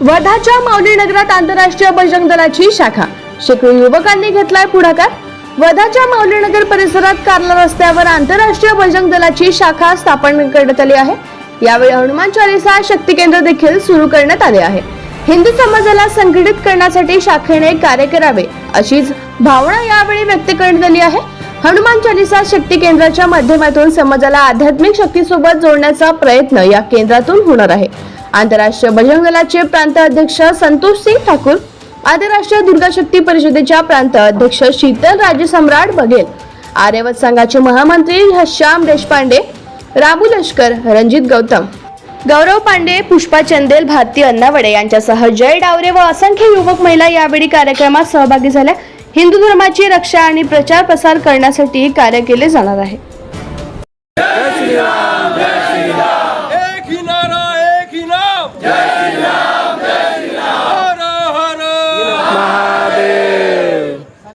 वर्धाच्या माऊली नगरात आंतरराष्ट्रीय बजरंग दलाची शाखा. शेकडो युवकांनी घेतलाय पुढाकार. वर्धाच्या माऊली नगर परिसरात कार्ला रस्त्यावर आंतरराष्ट्रीय बजरंग दलाची शाखा स्थापन करण्यात आली आहे. यावेळी हनुमान चालिसा शक्ती केंद्र देखील सुरू करण्यात आले आहे. हिंदू समाजाला संघटित करण्यासाठी शाखेने कार्य करावे अशीच भावना यावेळी व्यक्त करण्यात आली आहे. हनुमान चालिसा शक्ती केंद्राच्या माध्यमातून समाजाला आध्यात्मिक शक्तीसोबत जोडण्याचा प्रयत्न या केंद्रातून होणार आहे. आंतरराष्ट्रीय बजरंग दलाचे प्रांत अध्यक्ष संतोष सिंग ठाकूर आंतरराष्ट्रीय दुर्गा शक्ती परिषदेच्या प्रांत अध्यक्ष शीतल राजे सम्राट बघेल आर्यवत संघाचे महामंत्री श्याम देशपांडे राबू लष्कर रणजित गौतम. गौरव पांडे पुष्पा चंदेल भारती अण्णावडे यांच्यासह जय डावरे व असंख्य युवक महिला यावेळी कार्यक्रमात सहभागी झाल्या. हिंदू धर्माची रक्षा आणि प्रचार प्रसार करण्यासाठी कार्य केले जाणार आहे.